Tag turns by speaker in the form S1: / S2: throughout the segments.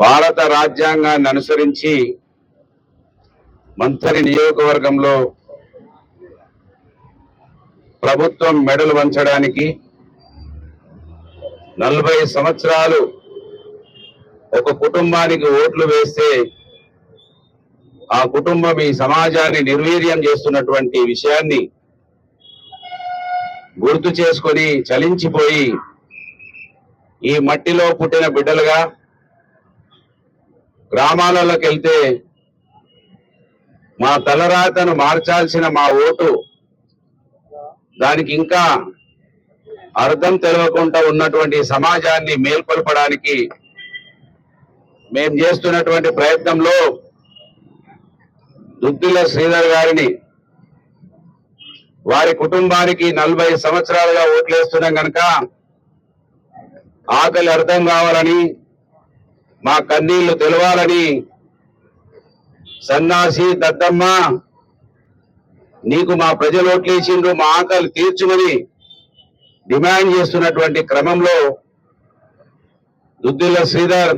S1: భారత రాజ్యాంగాన్ని అనుసరించి మంత్రి నియోజకవర్గంలో ప్రభుత్వం మెడలు వంచడానికి నలభై సంవత్సరాలు ఒక కుటుంబానికి ఓట్లు వేస్తే ఆ కుటుంబం ఈ సమాజాన్ని నిర్వీర్యం చేస్తున్నటువంటి విషయాన్ని గుర్తు చేసుకొని చలించిపోయి ఈ మట్టిలో పుట్టిన బిడ్డలుగా గ్రామాలలోకి వెళ్తే మా తలరాతను మార్చాల్సిన మా ఓటు దానికి ఇంకా అర్థం తెలియకుండా ఉన్నటువంటి సమాజాన్ని మేల్కొల్పడానికి మేము చేస్తున్నటువంటి ప్రయత్నంలో దుద్దిల శ్రీధర్ గారిని వారి కుటుంబానికి నలభై సంవత్సరాలుగా ఓట్లేస్తున్నాం కనుక ఆకలి అర్థం కావాలని మా కన్నీళ్ళు తెలవాలని సన్నాసి దద్దమ్మ నీకు మా ప్రజలు ఓట్లేసిండ్రు మా ఆకలి తీర్చుమని డిమాండ్ చేస్తున్నటువంటి క్రమంలో దుద్దిల్ల శ్రీధర్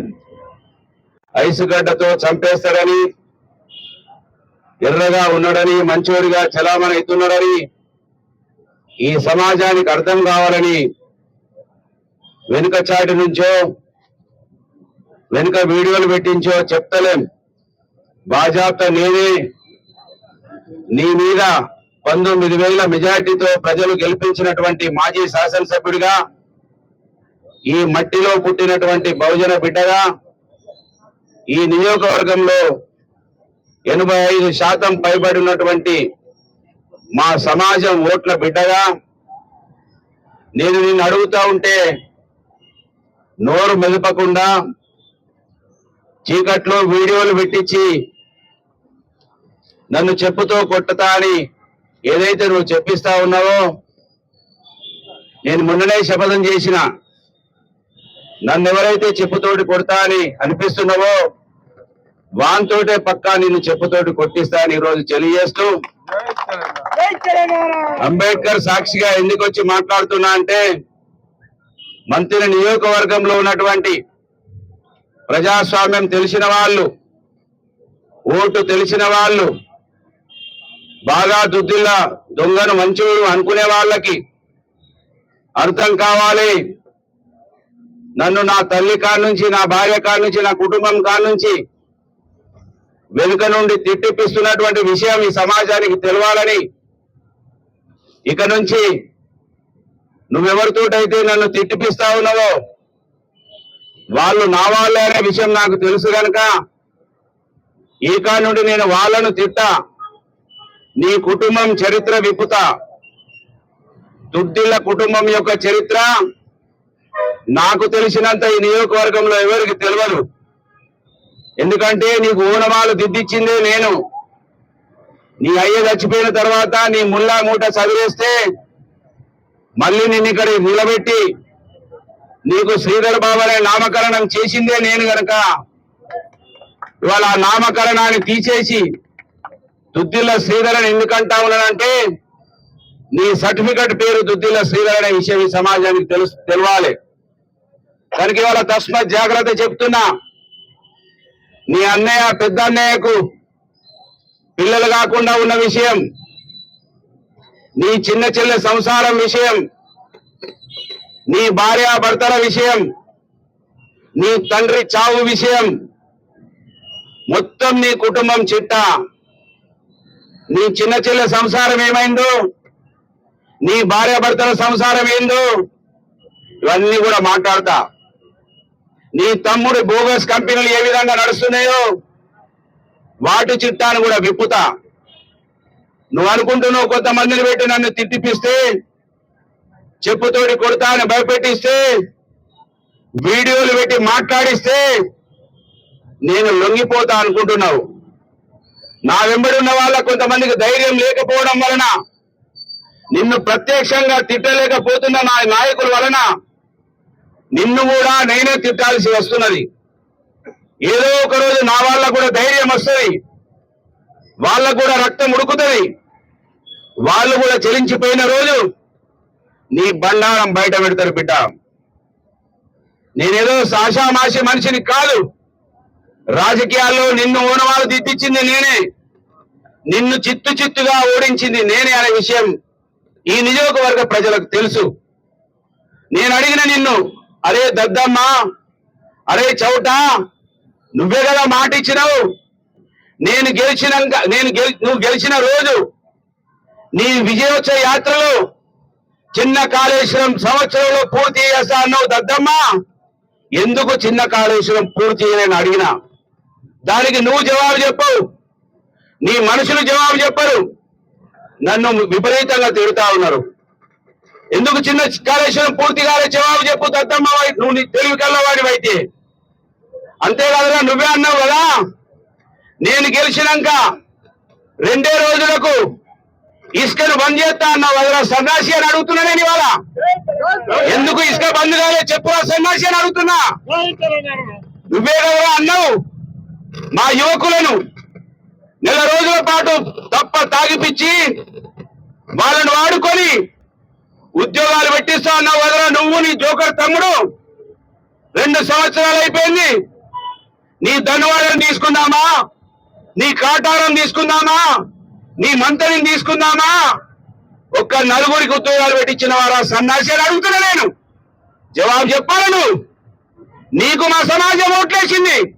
S1: ఐసుగడ్డతో చంపేస్తాడని ఎర్రగా ఉన్నాడని మంచోడిగా చలామణి అవుతున్నాడని ఈ సమాజానికి అర్థం కావాలని వెనుక చాటి నుంచో వెనుక వీడియోలు పెట్టించో చెప్తలేం బాజాప్త నేనే నీ మీద పంతొమ్మిది వేల మెజార్టీతో ప్రజలు గెలిపించినటువంటి మాజీ శాసనసభ్యుడిగా ఈ మట్టిలో పుట్టినటువంటి బహుజన బిడ్డగా ఈ నియోజకవర్గంలో ఎనభై ఐదు శాతం పైబడి ఉన్నటువంటి మా సమాజం ఓట్ల బిడ్డగా నేను నిన్ను అడుగుతా ఉంటే నోరు మెదపకుండా చీకట్లో వీడియోలు పెట్టించి నన్ను చెప్పుతో కొట్టతా అని ఏదైతే నువ్వు చెప్పిస్తా ఉన్నావో నేను మొన్ననే శపథం చేసిన. నన్ను ఎవరైతే చెప్పుతోటి కొడతా అని అనిపిస్తున్నావో వాంతోటే పక్కా నిన్ను చెప్పుతోటి కొట్టిస్తా అని ఈరోజు తెలియజేస్తూ అంబేద్కర్ సాక్షిగా ఎందుకు వచ్చి మాట్లాడుతున్నా అంటే మంత్రి నియోజకవర్గంలో ఉన్నటువంటి ప్రజాస్వామ్యం తెలిసిన వాళ్ళు ఓటు తెలిసిన వాళ్ళు బాగా దుద్దిల్లా దొంగను మంచోడు అనుకునే వాళ్ళకి అర్థం కావాలి. నన్ను నా తల్లి కాడ నుంచి నా భార్య కాడ నుంచి నా కుటుంబం కాడ నుంచి వెనుక నుండి తిట్టిపిస్తున్నటువంటి విషయం ఈ సమాజానికి తెలవాలని ఇక నుంచి నువ్వెవరితోటైతే నన్ను తిట్టిపిస్తా ఉన్నావో వాళ్ళు నా వాళ్ళే అనే విషయం నాకు తెలుసు గనక ఈ నుండి నేను వాళ్ళను తిట్టా నీ కుటుంబం చరిత్ర విప్పుతా. దుడ్డిల కుటుంబం యొక్క చరిత్ర నాకు తెలిసినంత ఈ నియోజకవర్గంలో ఎవరికి తెలియదు ఎందుకంటే నీకు ఊనమాలు దిద్దిచ్చిందే నేను. నీ అయ్య చచ్చిపోయిన తర్వాత నీ ముల్లా మూట చదివేస్తే మళ్ళీ నిన్ను ఇక్కడ నిలబెట్టి నీకు శ్రీధర్ బాబు అనే నామకరణం చేసిందే నేను గనక. ఇవాళ ఆ నామకరణాన్ని తీసేసి దుద్దిల్ల శ్రీధర్ అని ఎందుకంటా ఉన్నానంటే నీ సర్టిఫికెట్ పేరు దుద్దిల్ల శ్రీధర్ అనే విషయం ఈ సమాజానికి తెలుసు తెలవాలి. కనుక ఇవాళ తస్మత్ జాగ్రత్త చెప్తున్నా. నీ అన్నయ్య పెద్ద అన్నయ్యకు పిల్లలు కాకుండా ఉన్న విషయం నీ చిన్న చెల్లె సంసారం విషయం నీ భార్య భర్తల విషయం నీ తండ్రి చావు విషయం మొత్తం నీ కుటుంబం చిట్ట. నీ చిన్న చెల్లె సంసారం ఏమైందో నీ భార్యాభర్తల సంసారం ఏందో ఇవన్నీ కూడా మాట్లాడతా. నీ తమ్ముడు బోగస్ కంపెనీలు ఏ విధంగా నడుస్తున్నాయో వాటి చిట్టాను కూడా విప్పుతా. నువ్వు అనుకుంటున్నావు కొంతమందిని పెట్టి నన్ను తిట్టిపిస్తే చెప్పుతోటి కొడతా అని భయపెట్టిస్తే వీడియోలు పెట్టి మాట్లాడిస్తే నేను లొంగిపోతా అనుకుంటున్నావు. నా వెంబడి ఉన్న వాళ్ళ కొంతమందికి ధైర్యం లేకపోవడం వలన నిన్ను ప్రత్యక్షంగా తిట్టలేకపోతున్న నా నాయకుల వలన నిన్ను కూడా నేనే తిట్టాల్సి వస్తున్నది. ఏదో ఒక రోజు నా వాళ్ళ కూడా ధైర్యం వస్తుంది. వాళ్ళకు కూడా రక్తం ఉడుకుతుంది. వాళ్ళు కూడా చెలించిపోయిన రోజు నీ బండారం బయట పెడతారు బిడ్డ. నేనేదో సాషామాషి మనిషిని కాదు. రాజకీయాల్లో నిన్ను ఓనవాళ్ళు దిద్దిచ్చింది నేనే. నిన్ను చిత్తు చిత్తుగా ఓడించింది నేనే అనే విషయం ఈ నియోజకవర్గ ప్రజలకు తెలుసు. నేను అడిగిన నిన్ను అరే దద్దమ్మ అరే చౌట నువ్వే కదా మాట ఇచ్చినావు. నేను గెలిచినాక నేను గెలి నువ్వు గెలిచిన రోజు నీ విజయోత్సవ యాత్రలో చిన్న కాళేశ్వరం సంవత్సరంలో పూర్తి చేస్తా అన్నావు దద్దమ్మ? ఎందుకు చిన్న కాళేశ్వరం పూర్తి చేయలేని అడిగినా? దానికి నువ్వు జవాబు చెప్పవు నీ మనుషులు జవాబు చెప్పరు. నన్ను విపరీతంగా తిడుతా ఉన్నారు. ఎందుకు చిన్న కాళేశ్వరం పూర్తి కాలే జవాబు చెప్పు దద్దమ్మ నువ్వు నీ తెలివి కల్లవాడి అయితే. అంతేకాదురా నువ్వే అన్నావు కదా? నేను గెలిచినాక రెండే రోజులకు ఇసుకను బంద్ చేస్తా అన్నావు. కదరా సన్నాసి అని అడుగుతున్నా నేను ఇవాళ. ఎందుకు ఇసుక బంద్ కాలే చెప్పురా సన్నాసి అని అడుగుతున్నా. నువ్వే కదా అన్నావు. మా యువకులను నెల రోజుల పాటు తప్ప తాగిపిచ్చి వాళ్ళను వాడుకొని ఉద్యోగాలు పెట్టిస్తా అన్నావు కదరా నువ్వు నీ జోకర్ తమ్ముడు. రెండు సంవత్సరాలు అయిపోయింది. నీ ధనువాడని తీసుకుందామా? నీ కాటారం తీసుకుందామా? నీ మంత్రిని తీసుకుందామా? ఒక్క నలుగురికి ఉద్యోగాలు పెట్టించిన వారా సన్నాసి అడుగుతున్నా నేను. జవాబు చెప్పాలి నువ్వు. నీకు మా సమాజం ఓట్లేసింది.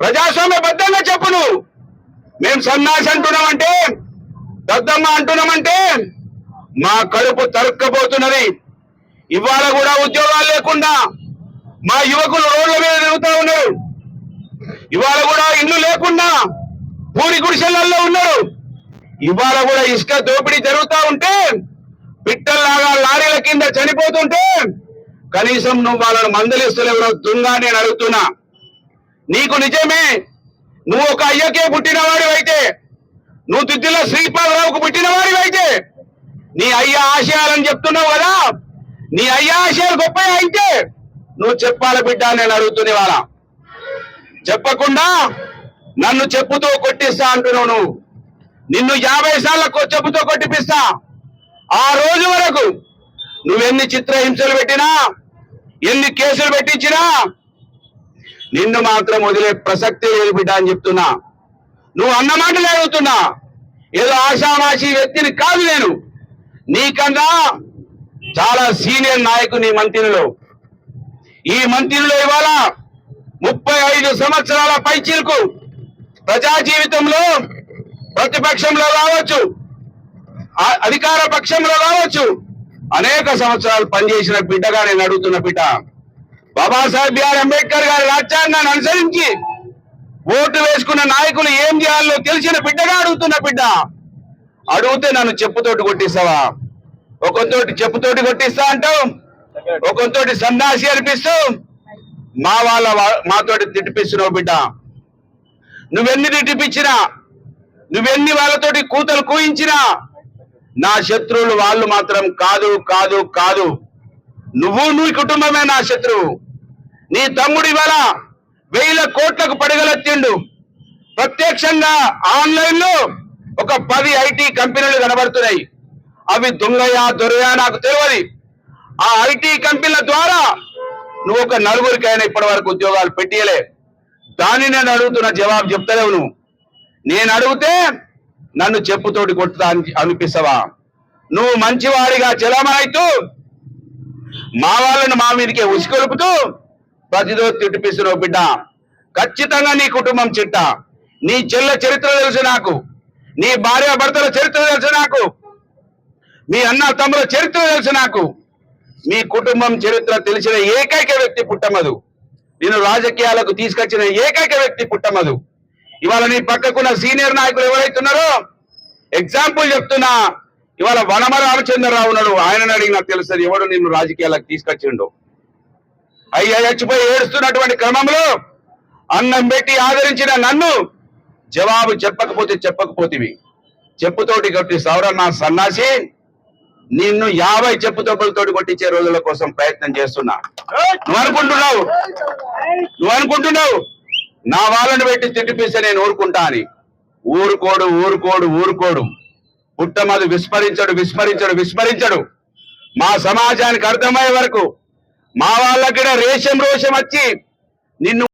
S1: ప్రజాస్వామ్యబద్ధంగా చెప్పు నువ్వు. మేము సన్నాసి అంటున్నామంటే దద్దమ్మ అంటున్నామంటే మా కడుపు తరుక్కపోతున్నది. ఇవాళ కూడా ఉద్యోగాలు లేకుండా మా యువకులు రోడ్ల మీద తిరుగుతూ ఉన్నారు. ఇవాళ కూడా ఇల్లు లేకుండా పూరి గుడిసెలలో ఉన్నారు. ఇవాళ కూడా ఇసుక దోపిడీ జరుగుతా ఉంటే పిట్టల్లాగా లారీల కింద చనిపోతుంటే కనీసం నువ్వు వాళ్ళని మందలిస్తలేవరో దుంగా నేను అడుగుతున్నా. నీకు నిజమే నువ్వు ఒక అయ్యకే పుట్టినవాడు అయితే నువ్వు దిద్దులో శ్రీపాదరావుకు పుట్టినవాడు అయితే నీ అయ్య ఆశయాలని చెప్తున్నావు కదా నీ అయ్య ఆశయాలు గొప్ప అయితే నువ్వు చెప్పాలి బిడ్డ నేను అడుగుతున్న వాళ్ళ చెప్పకుండా నన్ను చెప్పుతో కొట్టిస్తా అంటున్నావు నువ్వు. నిన్ను యాభై సార్లకు చెప్పుతో కొట్టిపిస్తా. ఆ రోజు వరకు నువ్వెన్ని చిత్రహింసలు పెట్టినా ఎన్ని కేసులు పెట్టించినా నిన్ను మాత్రం వదిలే ప్రసక్తి లేదు బిడ్డ అని చెప్తున్నా. నువ్వు అన్న మాటలు అడుగుతున్నా. ఏదో ఆషామాషి వ్యక్తిని కాదు నేను. నీకన్నా చాలా సీనియర్ నాయకుని నీ మంత్రిలో ఈ మంత్రిలో ఇవాళ ముప్పై ఐదు సంవత్సరాల పైచీలకు ప్రజా జీవితంలో ప్రతిపక్షంలో రావచ్చు. అధికార పక్షంలో రావచ్చు. అనేక సంవత్సరాలు పనిచేసిన బిడ్డగా నేను అడుగుతున్న బిడ్డ బాబాసాహెబ్ బిఆర్ అంబేద్కర్ గారి రాజ్యాంగాన్ని అనుసరించి ఓటు వేసుకున్న నాయకులు ఏం చేయాలో తెలిసిన బిడ్డగా అడుగుతున్న బిడ్డ అడిగితే నన్ను చెప్పుతోటి కొట్టిస్తావా? ఒకంతోటి చెప్పుతోటి కొట్టిస్తా అంటావు. ఒకంతోటి సన్నాసి అనిపిస్తూ మా వాళ్ళ మాతోటి తిట్టిపిస్తున్నావు బిడ్డ. నువ్వెన్ని తిట్టిపించినా నువ్వెన్ని వాళ్ళతోటి కూతలు కూయించినా నా శత్రువులు వాళ్ళు మాత్రం కాదు కాదు కాదు. నువ్వు నీ కుటుంబమే నా శత్రువు. నీ తమ్ముడు ఇవాళ వేల కోట్లకు పడగలెత్తిండు. ప్రత్యక్షంగా ఆన్లైన్లో ఒక పది ఐటీ కంపెనీలు కనబడుతున్నాయి. అవి దొంగయా దొరయా నాకు తెలియదు ఆ ఐటీ కంపెనీల ద్వారా నువ్వు ఒక నలుగురికైనా ఇప్పటి వరకు ఉద్యోగాలు పెట్టియలే. దాన్ని నేను అడుగుతున్న జవాబు చెప్తలేవు నువ్వు. నేను అడిగితే నన్ను చెప్పుతోటి కొట్టుతా అని అనిపిస్తావా? నువ్వు మంచివాడిగా చెలమాయితూ మా వాళ్ళను మా మీదకే ఉసికొలుపుతూ ప్రతిదో తిట్టిపిస్తున్నావు బిడ్డ. ఖచ్చితంగా నీ కుటుంబం చిట్ట. నీ చెల్ల చరిత్ర తెలుసు నాకు. నీ భార్య భర్తల చరిత్ర తెలుసు నాకు. మీ అన్న తమ్ముల చరిత్ర తెలుసు నాకు. మీ కుటుంబం చరిత్ర తెలిసిన ఏకైక వ్యక్తి పుట్టమదు. నేను రాజకీయాలకు తీసుకొచ్చిన ఏకైక వ్యక్తి పుట్టమదు. ఇవాళ నీ పక్కకున్న సీనియర్ నాయకులు ఎవరైతున్నారో? ఎగ్జాంపుల్ చెప్తున్నా. ఇవాళ వనమ రామచంద్రరావు ఉన్నాడు. ఆయన అడిగి నాకు తెలుస్తుంది. ఎవడు నిన్ను రాజకీయాలకు తీసుకొచ్చిండు? అయ్యా చచ్చిపోయి ఏడుస్తున్నటువంటి క్రమంలో అన్నం పెట్టి ఆదరించిన నన్ను జవాబు చెప్పకపోతే చెప్పకపోతివి. చెప్పుతోటి కొట్టి సౌరన్న నా సన్నాసి నిన్ను యాభై చెప్పుతోపులతోటి కొట్టించే రోజుల కోసం ప్రయత్నం చేస్తున్నా. నువ్వు అనుకుంటున్నావు? నువ్వు అనుకుంటున్నావు? నా వాళ్ళని పెట్టి తిట్టిపిస్తే నేను ఊరుకుంటా అని. ఊరుకోడు ఊరుకోడు ఊరుకోడు. పుట్టమది విస్మరించడు విస్మరించడు విస్మరించడు. మా సమాజానికి అర్థమయ్యే వరకు మా వాళ్ళకి రేషం రోషం వచ్చి నిన్ను